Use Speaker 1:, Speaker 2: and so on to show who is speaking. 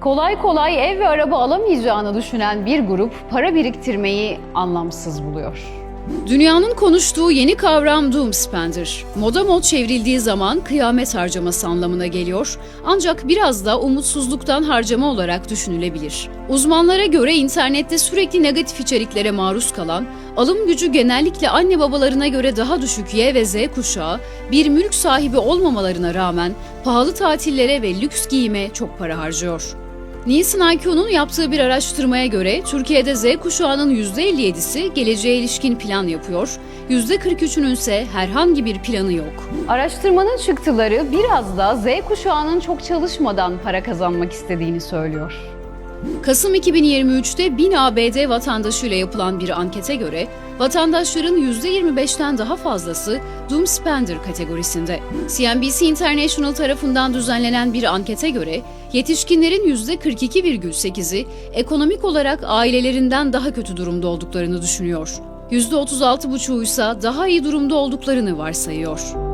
Speaker 1: Kolay kolay ev ve araba alamayacağını düşünen bir grup para biriktirmeyi anlamsız buluyor.
Speaker 2: Dünyanın konuştuğu yeni kavram doom spender. Moda mod çevrildiği zaman kıyamet harcaması anlamına geliyor. Ancak biraz da umutsuzluktan harcama olarak düşünülebilir. Uzmanlara göre internette sürekli negatif içeriklere maruz kalan, alım gücü genellikle anne babalarına göre daha düşük Y ve Z kuşağı, bir mülk sahibi olmamalarına rağmen pahalı tatillere ve lüks giyime çok para harcıyor. Nielsen IQ'nun yaptığı bir araştırmaya göre Türkiye'de Z kuşağının %57'si geleceğe ilişkin plan yapıyor, %43'ünün ise herhangi bir planı yok.
Speaker 1: Araştırmanın çıktıları biraz da Z kuşağının çok çalışmadan para kazanmak istediğini söylüyor.
Speaker 2: Kasım 2023'te 1000 ABD vatandaşıyla yapılan bir ankete göre vatandaşların %25'ten daha fazlası Doom Spender kategorisinde. CNBC International tarafından düzenlenen bir ankete göre yetişkinlerin %42,8'i ekonomik olarak ailelerinden daha kötü durumda olduklarını düşünüyor. %36,5'u ise daha iyi durumda olduklarını varsayıyor.